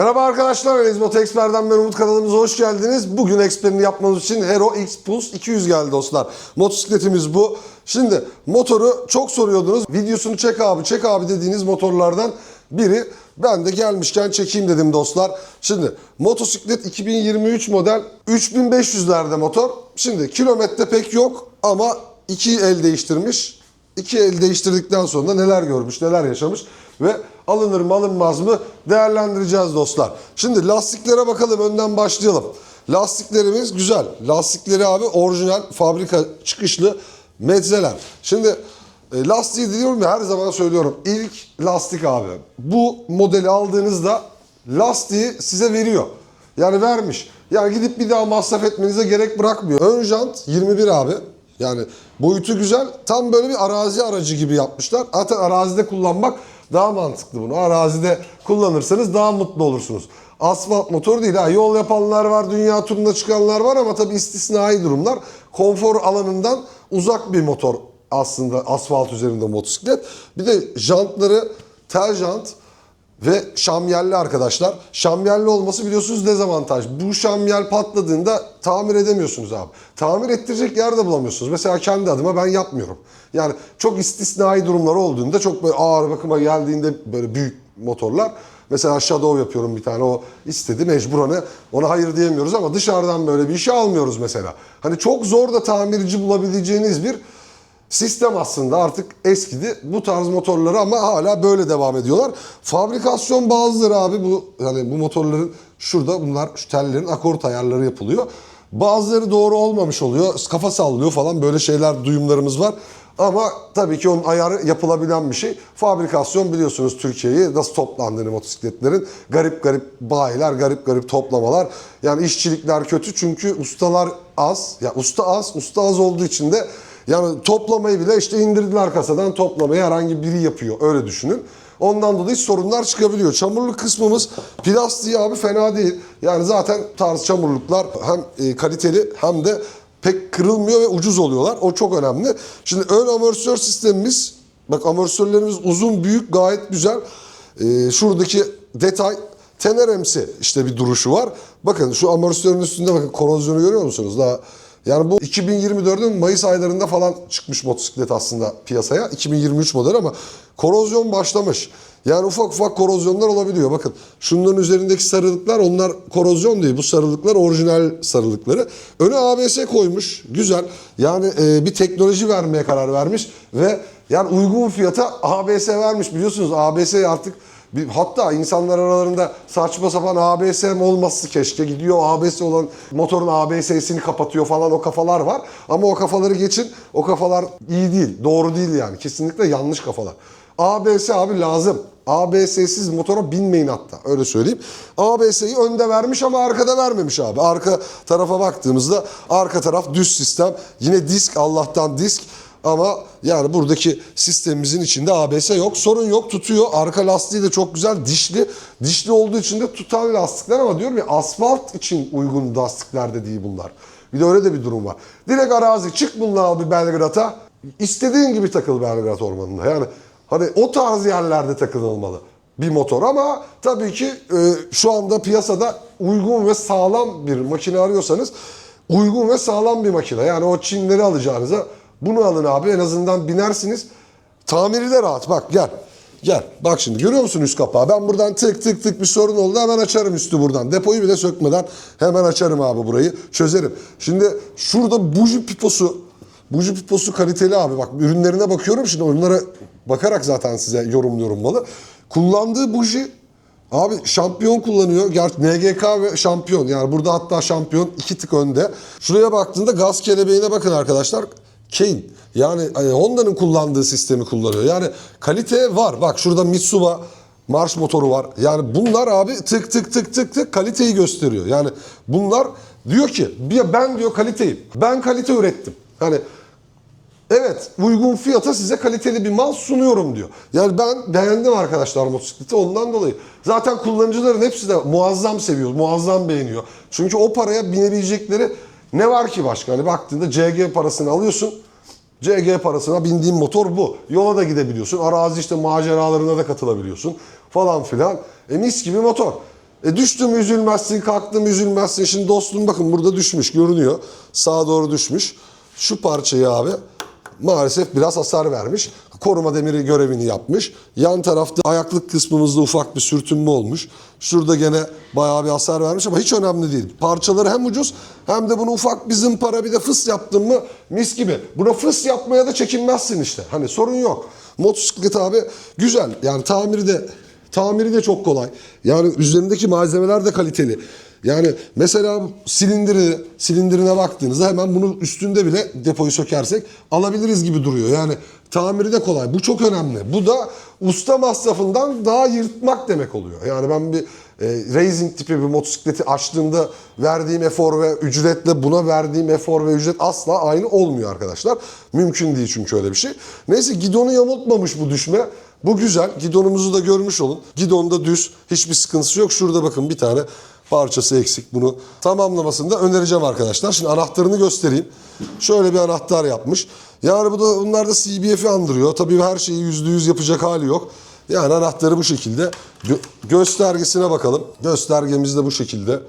Merhaba arkadaşlar, Elizabeth Expert'den ben Umut kanalımıza hoş geldiniz. Bugün eksperini yapmamız için Hero X Pulse 200 geldi dostlar. Motosikletimiz bu. Şimdi motoru çok soruyordunuz. Videosunu çek abi, çek abi dediğiniz motorlardan biri. Ben de gelmişken çekeyim dedim dostlar. Şimdi motosiklet 2023 model 3500'lerde motor. Şimdi kilometre pek yok ama iki el değiştirmiş. İki el değiştirdikten sonra neler görmüş, neler yaşamış ve alınır mı alınmaz mı değerlendireceğiz dostlar. Şimdi lastiklere bakalım önden başlayalım. Lastiklerimiz güzel. Lastikleri abi orijinal fabrika çıkışlı medzeler. Şimdi e, lastiği diyorum ya her zaman söylüyorum. İlk lastik abi. Bu modeli aldığınızda lastiği size veriyor. Yani vermiş. Yani gidip bir daha masraf etmenize gerek bırakmıyor. Ön jant 21 abi. Yani boyutu güzel. Tam böyle bir arazi aracı gibi yapmışlar. Zaten arazide kullanmak daha mantıklı bunu. Arazide kullanırsanız daha mutlu olursunuz. Asfalt motor değil ha. Yol yapanlar var, dünya turuna çıkanlar var ama tabii istisnai durumlar. Konfor alanından uzak bir motor aslında asfalt üzerinde motosiklet. Bir de jantları tel jant ve şamyelli arkadaşlar. Şamyelli olması biliyorsunuz dezavantaj. Bu şamyel patladığında tamir edemiyorsunuz abi. Tamir ettirecek yer de bulamıyorsunuz. Mesela kendi adıma ben yapmıyorum. Yani çok istisnai durumlar olduğunda çok böyle ağır bakıma geldiğinde böyle büyük motorlar. Mesela Shadow yapıyorum bir tane o istedi mecburanı ona hayır diyemiyoruz ama dışarıdan böyle bir işe almıyoruz mesela. Hani çok zor da tamirci bulabileceğiniz bir Sistem aslında artık eskidi. Bu tarz motorları ama hala böyle devam ediyorlar. Fabrikasyon bazıları abi bu hani bu motorların şurada bunlar şu tellerin akort ayarları yapılıyor. Bazıları doğru olmamış oluyor. Kafa sallıyor falan böyle şeyler duyumlarımız var. Ama tabii ki onun ayarı yapılabilen bir şey. Fabrikasyon biliyorsunuz Türkiye'yi nasıl toplandığını motosikletlerin. Garip garip bayiler, garip garip toplamalar. Yani işçilikler kötü çünkü ustalar az. Ya usta az, usta az olduğu için de yani toplamayı bile işte indirdiler kasadan toplamayı herhangi biri yapıyor. Öyle düşünün. Ondan dolayı sorunlar çıkabiliyor. Çamurluk kısmımız plastiği abi fena değil. Yani zaten tarz çamurluklar hem e, kaliteli hem de pek kırılmıyor ve ucuz oluyorlar. O çok önemli. Şimdi ön amortisör sistemimiz bak amortisörlerimiz uzun büyük gayet güzel. E, şuradaki detay Teneremsi işte bir duruşu var. Bakın şu amortisörün üstünde bakın korozyonu görüyor musunuz? Daha yani bu 2024'ün Mayıs aylarında falan çıkmış motosiklet aslında piyasaya. 2023 model ama korozyon başlamış. Yani ufak ufak korozyonlar olabiliyor. Bakın şunların üzerindeki sarılıklar onlar korozyon değil. Bu sarılıklar orijinal sarılıkları. Öne ABS koymuş. Güzel. Yani e, bir teknoloji vermeye karar vermiş ve yani uygun fiyata ABS vermiş. Biliyorsunuz ABS artık hatta insanlar aralarında saçma sapan ABS mi olması keşke gidiyor ABS olan motorun ABS'sini kapatıyor falan o kafalar var. Ama o kafaları geçin o kafalar iyi değil doğru değil yani kesinlikle yanlış kafalar. ABS abi lazım. ABS'siz motora binmeyin hatta öyle söyleyeyim. ABS'yi önde vermiş ama arkada vermemiş abi. Arka tarafa baktığımızda arka taraf düz sistem. Yine disk Allah'tan disk. Ama yani buradaki sistemimizin içinde ABS yok. Sorun yok tutuyor. Arka lastiği de çok güzel dişli. Dişli olduğu için de tutan lastikler ama diyorum ya asfalt için uygun lastikler de değil bunlar. Bir de öyle de bir durum var. Direkt arazi çık bununla abi Belgrad'a. İstediğin gibi takıl Belgrad ormanında. Yani hani o tarz yerlerde takılmalı bir motor ama tabii ki e, şu anda piyasada uygun ve sağlam bir makine arıyorsanız uygun ve sağlam bir makine. Yani o Çinleri alacağınıza bunu alın abi en azından binersiniz. Tamiri de rahat bak gel. Gel bak şimdi görüyor musun üst kapağı? Ben buradan tık tık tık bir sorun oldu hemen açarım üstü buradan. Depoyu bile sökmeden hemen açarım abi burayı çözerim. Şimdi şurada buji piposu buji piposu kaliteli abi bak ürünlerine bakıyorum şimdi onlara bakarak zaten size yorumluyorum malı. Kullandığı buji Abi şampiyon kullanıyor. Gerçi NGK ve şampiyon. Yani burada hatta şampiyon iki tık önde. Şuraya baktığında gaz kelebeğine bakın arkadaşlar. Kane. Yani hani Honda'nın kullandığı sistemi kullanıyor. Yani kalite var. Bak şurada Mitsuba marş motoru var. Yani bunlar abi tık tık tık tık tık kaliteyi gösteriyor. Yani bunlar diyor ki ben diyor kaliteyim. Ben kalite ürettim. Hani Evet uygun fiyata size kaliteli bir mal sunuyorum diyor. Yani ben beğendim arkadaşlar motosikleti ondan dolayı. Zaten kullanıcıların hepsi de muazzam seviyor, muazzam beğeniyor. Çünkü o paraya binebilecekleri ne var ki başka? Hani baktığında CG parasını alıyorsun. CG parasına bindiğin motor bu. Yola da gidebiliyorsun. Arazi işte maceralarına da katılabiliyorsun falan filan. E mis gibi motor. E düştüm üzülmezsin, kalktım üzülmezsin. Şimdi dostum bakın burada düşmüş görünüyor. Sağa doğru düşmüş. Şu parçayı abi maalesef biraz hasar vermiş. Koruma demiri görevini yapmış. Yan tarafta ayaklık kısmımızda ufak bir sürtünme olmuş. Şurada gene bayağı bir hasar vermiş ama hiç önemli değil. Parçaları hem ucuz hem de bunu ufak bir zımpara bir de fıs yaptın mı mis gibi. Buna fıs yapmaya da çekinmezsin işte. Hani sorun yok. Motosiklet abi güzel. Yani tamiri de Tamiri de çok kolay. Yani üzerindeki malzemeler de kaliteli. Yani mesela silindiri, silindirine baktığınızda hemen bunun üstünde bile depoyu sökersek alabiliriz gibi duruyor. Yani tamiri de kolay. Bu çok önemli. Bu da usta masrafından daha yırtmak demek oluyor. Yani ben bir e, racing tipi bir motosikleti açtığımda verdiğim efor ve ücretle buna verdiğim efor ve ücret asla aynı olmuyor arkadaşlar. Mümkün değil çünkü öyle bir şey. Neyse gidonu yamultmamış bu düşme. Bu güzel. Gidonumuzu da görmüş olun. Gidon da düz. Hiçbir sıkıntısı yok. Şurada bakın bir tane parçası eksik. Bunu tamamlamasını da önereceğim arkadaşlar. Şimdi anahtarını göstereyim. Şöyle bir anahtar yapmış. Yani bu da bunlar da CBF'i andırıyor. Tabii her şeyi %100 yapacak hali yok. Yani anahtarı bu şekilde. Gö- göstergesine bakalım. Göstergemiz de bu şekilde.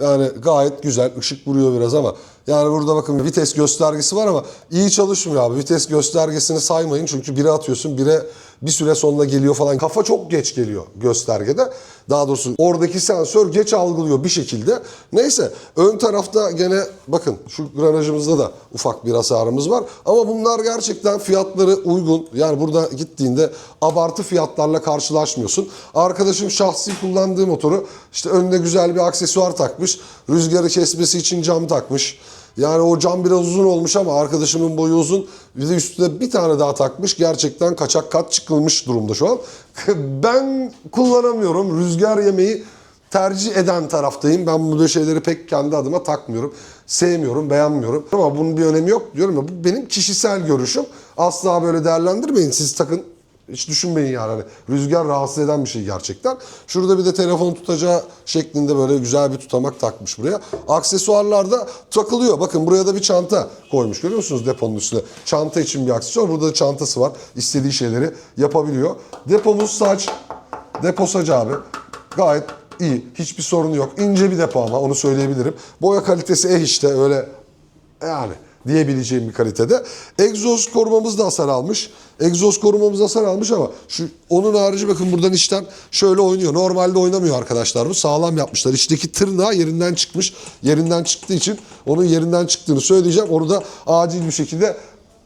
Yani gayet güzel. Işık vuruyor biraz ama yani burada bakın vites göstergesi var ama iyi çalışmıyor abi. Vites göstergesini saymayın çünkü bire atıyorsun bire bir süre sonra geliyor falan. Kafa çok geç geliyor göstergede. Daha doğrusu oradaki sensör geç algılıyor bir şekilde. Neyse ön tarafta gene bakın şu granajımızda da ufak bir hasarımız var. Ama bunlar gerçekten fiyatları uygun. Yani burada gittiğinde abartı fiyatlarla karşılaşmıyorsun. Arkadaşım şahsi kullandığı motoru işte önüne güzel bir aksesuar takmış. Rüzgarı kesmesi için cam takmış. Yani o cam biraz uzun olmuş ama arkadaşımın boyu uzun. Bir de üstüne bir tane daha takmış. Gerçekten kaçak kat çıkılmış durumda şu an. ben kullanamıyorum. Rüzgar yemeği tercih eden taraftayım. Ben böyle şeyleri pek kendi adıma takmıyorum. Sevmiyorum, beğenmiyorum. Ama bunun bir önemi yok diyorum ya. Bu benim kişisel görüşüm. Asla böyle değerlendirmeyin. Siz takın hiç düşünmeyin yani. Hani rüzgar rahatsız eden bir şey gerçekten. Şurada bir de telefon tutacağı şeklinde böyle güzel bir tutamak takmış buraya. Aksesuarlar da takılıyor. Bakın buraya da bir çanta koymuş. Görüyor musunuz deponun üstüne? Çanta için bir aksesuar. Burada da çantası var. İstediği şeyleri yapabiliyor. Depomuz saç. Depo saç abi. Gayet iyi. Hiçbir sorunu yok. İnce bir depo ama onu söyleyebilirim. Boya kalitesi eh işte öyle yani diyebileceğim bir kalitede. Egzoz korumamız da hasar almış. Egzoz korumamız hasar almış ama şu onun harici bakın buradan içten şöyle oynuyor. Normalde oynamıyor arkadaşlar bu. Sağlam yapmışlar. İçteki tırnağı yerinden çıkmış. Yerinden çıktığı için onun yerinden çıktığını söyleyeceğim. Onu da acil bir şekilde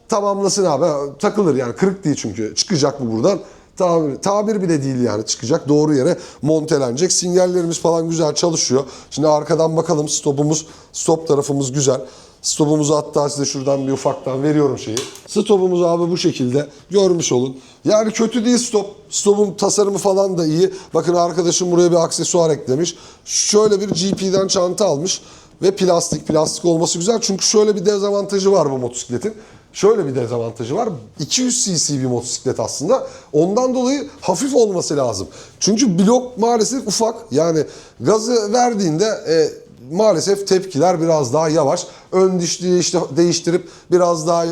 tamamlasın abi. Takılır yani kırık değil çünkü. Çıkacak bu buradan. Tabir, tabir bile değil yani çıkacak doğru yere montelenecek. Sinyallerimiz falan güzel çalışıyor. Şimdi arkadan bakalım stopumuz, stop tarafımız güzel. Stopumuzu hatta size şuradan bir ufaktan veriyorum şeyi. Stopumuz abi bu şekilde görmüş olun. Yani kötü değil stop. Stopun tasarımı falan da iyi. Bakın arkadaşım buraya bir aksesuar eklemiş. Şöyle bir GP'den çanta almış. Ve plastik. Plastik olması güzel. Çünkü şöyle bir dezavantajı var bu motosikletin. Şöyle bir dezavantajı var. 200 cc bir motosiklet aslında. Ondan dolayı hafif olması lazım. Çünkü blok maalesef ufak. Yani gazı verdiğinde e, maalesef tepkiler biraz daha yavaş. Ön dişliği işte değiştirip biraz daha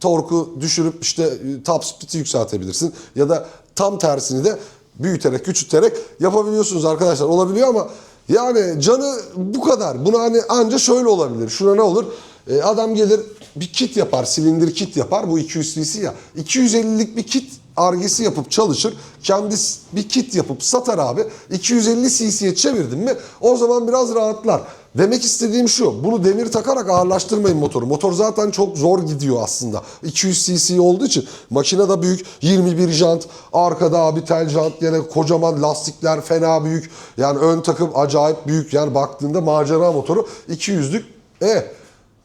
torku düşürüp işte e, top speed'i yükseltebilirsin. Ya da tam tersini de büyüterek, küçülterek yapabiliyorsunuz arkadaşlar. Olabiliyor ama yani canı bu kadar. Buna hani anca şöyle olabilir. Şuna ne olur? E, adam gelir bir kit yapar, silindir kit yapar. Bu 200 cc ya. 250'lik bir kit argesi yapıp çalışır. Kendisi bir kit yapıp satar abi. 250 cc'ye çevirdin mi o zaman biraz rahatlar. Demek istediğim şu. Bunu demir takarak ağırlaştırmayın motoru. Motor zaten çok zor gidiyor aslında. 200 cc olduğu için makine da büyük. 21 jant. Arkada abi tel jant. Yine kocaman lastikler fena büyük. Yani ön takım acayip büyük. Yani baktığında macera motoru 200'lük. E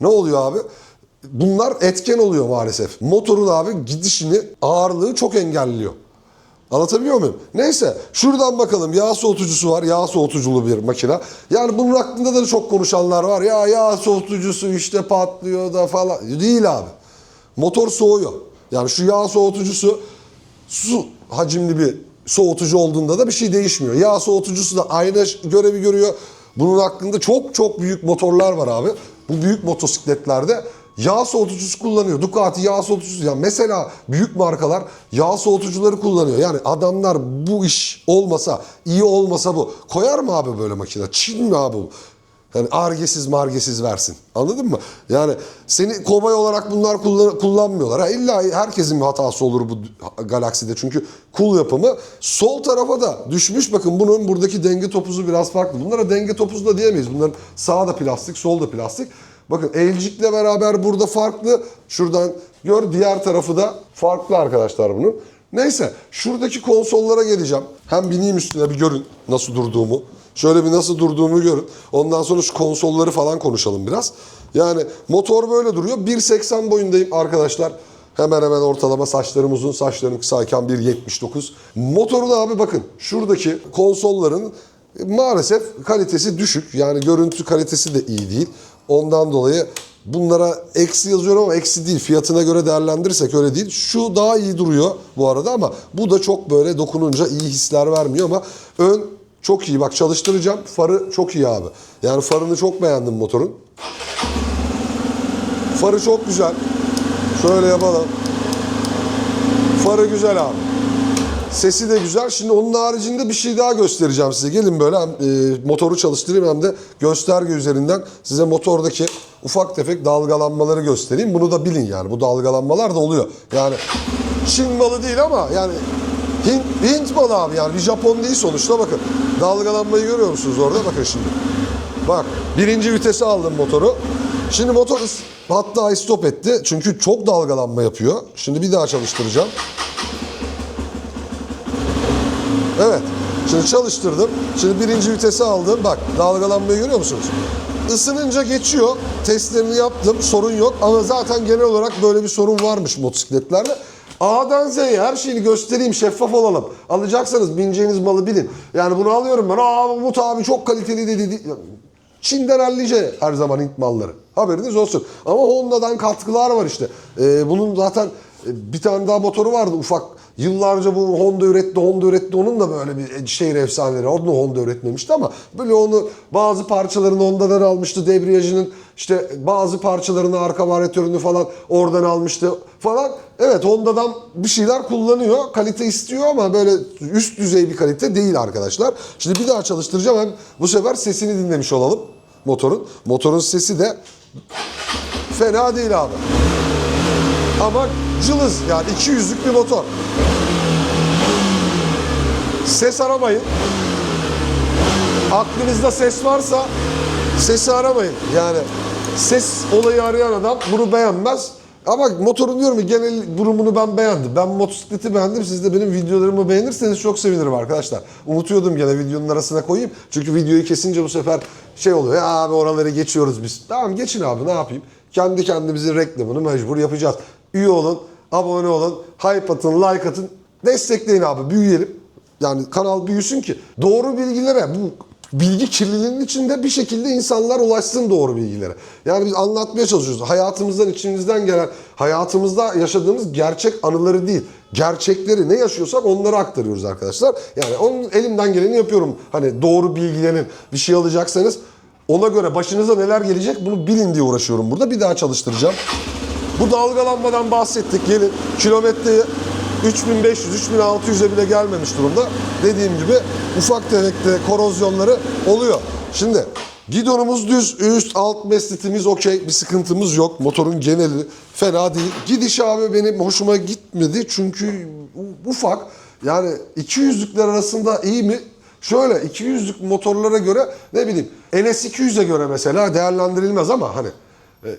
ne oluyor abi? Bunlar etken oluyor maalesef. Motorun abi gidişini, ağırlığı çok engelliyor. Anlatabiliyor muyum? Neyse şuradan bakalım yağ soğutucusu var. Yağ soğutuculu bir makine. Yani bunun hakkında da çok konuşanlar var. Ya yağ soğutucusu işte patlıyor da falan. Değil abi. Motor soğuyor. Yani şu yağ soğutucusu su hacimli bir soğutucu olduğunda da bir şey değişmiyor. Yağ soğutucusu da aynı görevi görüyor. Bunun hakkında çok çok büyük motorlar var abi. Bu büyük motosikletlerde yağ soğutucusu kullanıyor. Ducati yağ soğutucusu. Ya mesela büyük markalar yağ soğutucuları kullanıyor. Yani adamlar bu iş olmasa, iyi olmasa bu. Koyar mı abi böyle makine? Çin mi abi bu? Yani argesiz margesiz versin. Anladın mı? Yani seni kobay olarak bunlar kullan- kullanmıyorlar. Ha, illa herkesin bir hatası olur bu galakside. Çünkü kul yapımı. Sol tarafa da düşmüş. Bakın bunun buradaki denge topuzu biraz farklı. Bunlara denge topuzu da diyemeyiz. Bunların sağda plastik, solda plastik. Bakın elcikle beraber burada farklı. Şuradan gör diğer tarafı da farklı arkadaşlar bunun. Neyse şuradaki konsollara geleceğim. Hem bineyim üstüne bir görün nasıl durduğumu. Şöyle bir nasıl durduğumu görün. Ondan sonra şu konsolları falan konuşalım biraz. Yani motor böyle duruyor. 1.80 boyundayım arkadaşlar. Hemen hemen ortalama saçlarım uzun, saçlarım kısayken 1.79. Motoru da abi bakın şuradaki konsolların maalesef kalitesi düşük. Yani görüntü kalitesi de iyi değil. Ondan dolayı bunlara eksi yazıyorum ama eksi değil. Fiyatına göre değerlendirirsek öyle değil. Şu daha iyi duruyor bu arada ama bu da çok böyle dokununca iyi hisler vermiyor ama ön çok iyi. Bak çalıştıracağım. Farı çok iyi abi. Yani farını çok beğendim motorun. Farı çok güzel. Şöyle yapalım. Farı güzel abi. Sesi de güzel. Şimdi onun haricinde bir şey daha göstereceğim size. Gelin böyle hem e, motoru çalıştırayım hem de gösterge üzerinden size motordaki ufak tefek dalgalanmaları göstereyim. Bunu da bilin yani. Bu dalgalanmalar da oluyor. Yani Çin malı değil ama yani Hint, Hint malı abi yani bir Japon değil sonuçta bakın. Dalgalanmayı görüyor musunuz orada? Bakın şimdi. Bak birinci vitese aldım motoru. Şimdi motor hatta stop etti. Çünkü çok dalgalanma yapıyor. Şimdi bir daha çalıştıracağım. Evet. Şimdi çalıştırdım. Şimdi birinci vitese aldım. Bak dalgalanmayı görüyor musunuz? Isınınca geçiyor. Testlerini yaptım. Sorun yok. Ama zaten genel olarak böyle bir sorun varmış motosikletlerde. A'dan Z'ye her şeyini göstereyim, şeffaf olalım. Alacaksanız bineceğiniz malı bilin. Yani bunu alıyorum ben. Aa Umut abi çok kaliteli dedi. Çin'den hallice her zaman Hint malları. Haberiniz olsun. Ama Honda'dan katkılar var işte. Ee, bunun zaten bir tane daha motoru vardı ufak. Yıllarca bu Honda üretti, Honda üretti. Onun da böyle bir şehir efsaneleri. Onu da Honda üretmemişti ama böyle onu bazı parçalarını Honda'dan almıştı. Debriyajının işte bazı parçalarını, arka varyatörünü falan oradan almıştı falan. Evet Honda'dan bir şeyler kullanıyor. Kalite istiyor ama böyle üst düzey bir kalite değil arkadaşlar. Şimdi bir daha çalıştıracağım. Hem bu sefer sesini dinlemiş olalım motorun. Motorun sesi de fena değil abi. Ama cılız yani 200'lük bir motor. Ses aramayın. Aklınızda ses varsa sesi aramayın. Yani ses olayı arayan adam bunu beğenmez. Ama motorun diyorum ki genel durumunu ben beğendim. Ben motosikleti beğendim. Siz de benim videolarımı beğenirseniz çok sevinirim arkadaşlar. Unutuyordum gene videonun arasına koyayım. Çünkü videoyu kesince bu sefer şey oluyor. Ya abi oraları geçiyoruz biz. Tamam geçin abi ne yapayım. Kendi kendimizin reklamını mecbur yapacağız. Üye olun, abone olun, hype atın, like atın. Destekleyin abi büyüyelim. Yani kanal büyüsün ki doğru bilgilere bu bilgi kirliliğinin içinde bir şekilde insanlar ulaşsın doğru bilgilere. Yani biz anlatmaya çalışıyoruz. Hayatımızdan, içimizden gelen, hayatımızda yaşadığımız gerçek anıları değil. Gerçekleri ne yaşıyorsak onları aktarıyoruz arkadaşlar. Yani onun elimden geleni yapıyorum. Hani doğru bilgilerin bir şey alacaksanız ona göre başınıza neler gelecek bunu bilin diye uğraşıyorum burada. Bir daha çalıştıracağım. Bu dalgalanmadan bahsettik. Gelin kilometreyi 3500-3600'e bile gelmemiş durumda. Dediğim gibi ufak tefek de korozyonları oluyor. Şimdi gidonumuz düz, üst alt meslitimiz okey. Bir sıkıntımız yok. Motorun geneli fena değil. Gidiş abi benim hoşuma gitmedi. Çünkü ufak. Yani 200'lükler arasında iyi mi? Şöyle 200'lük motorlara göre ne bileyim NS200'e göre mesela değerlendirilmez ama hani e,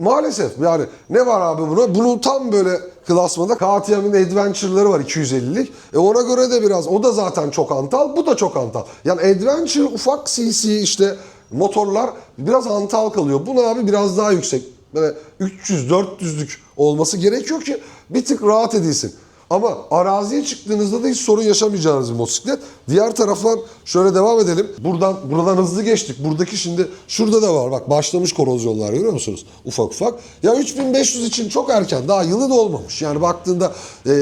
maalesef yani ne var abi buna? Bunun tam böyle klasmanda KTM'in Adventure'ları var 250'lik. E ona göre de biraz o da zaten çok antal bu da çok antal. Yani Adventure ufak CC işte motorlar biraz antal kalıyor. Buna abi biraz daha yüksek. Böyle 300-400'lük olması gerekiyor ki bir tık rahat edilsin. Ama araziye çıktığınızda da hiç sorun yaşamayacağınız bir motosiklet. Diğer taraftan şöyle devam edelim. Buradan buradan hızlı geçtik. Buradaki şimdi şurada da var. Bak başlamış korozyonlar görüyor musunuz? Ufak ufak. Ya 3500 için çok erken. Daha yılı da olmamış. Yani baktığında e,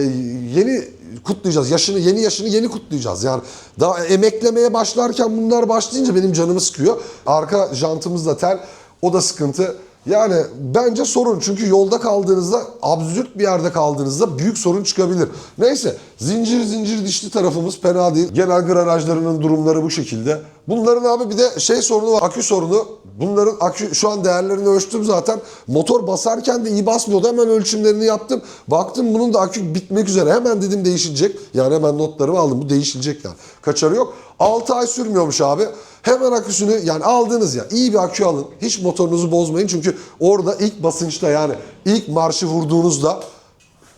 yeni kutlayacağız. Yaşını yeni yaşını yeni kutlayacağız. Yani daha emeklemeye başlarken bunlar başlayınca benim canımı sıkıyor. Arka jantımız da tel. O da sıkıntı. Yani bence sorun çünkü yolda kaldığınızda absürt bir yerde kaldığınızda büyük sorun çıkabilir. Neyse zincir zincir dişli tarafımız fena değil. Genel granajlarının durumları bu şekilde. Bunların abi bir de şey sorunu var akü sorunu. Bunların akü şu an değerlerini ölçtüm zaten. Motor basarken de iyi basmıyordu. Hemen ölçümlerini yaptım. Baktım bunun da akü bitmek üzere. Hemen dedim değişilecek. Yani hemen notlarımı aldım. Bu değişilecek yani. Kaçarı yok. 6 ay sürmüyormuş abi. Hemen aküsünü yani aldığınız ya iyi bir akü alın. Hiç motorunuzu bozmayın çünkü orada ilk basınçta yani ilk marşı vurduğunuzda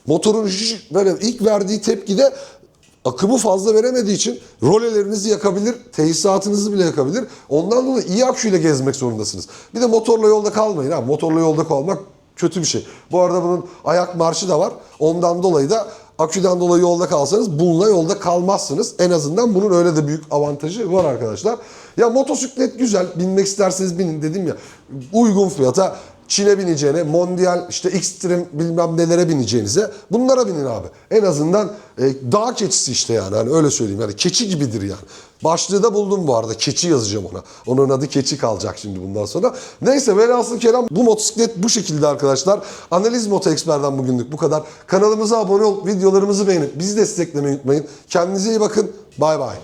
motorun böyle ilk verdiği tepkide akımı fazla veremediği için rolelerinizi yakabilir, tesisatınızı bile yakabilir. Ondan dolayı iyi aküyle gezmek zorundasınız. Bir de motorla yolda kalmayın ha. Motorla yolda kalmak kötü bir şey. Bu arada bunun ayak marşı da var. Ondan dolayı da aküden dolayı yolda kalsanız bununla yolda kalmazsınız. En azından bunun öyle de büyük avantajı var arkadaşlar. Ya motosiklet güzel. Binmek isterseniz binin dedim ya. Uygun fiyata Çin'e bineceğine, Mondial, işte Xtreme bilmem nelere bineceğinize bunlara binin abi. En azından e, dağ keçisi işte yani hani öyle söyleyeyim. Yani keçi gibidir yani. Başlığı da buldum bu arada. Keçi yazacağım ona. Onun adı keçi kalacak şimdi bundan sonra. Neyse velhasıl kelam bu motosiklet bu şekilde arkadaşlar. Analiz Moto Expert'den bugünlük bu kadar. Kanalımıza abone olup videolarımızı beğenip bizi desteklemeyi unutmayın. Kendinize iyi bakın. Bay bay.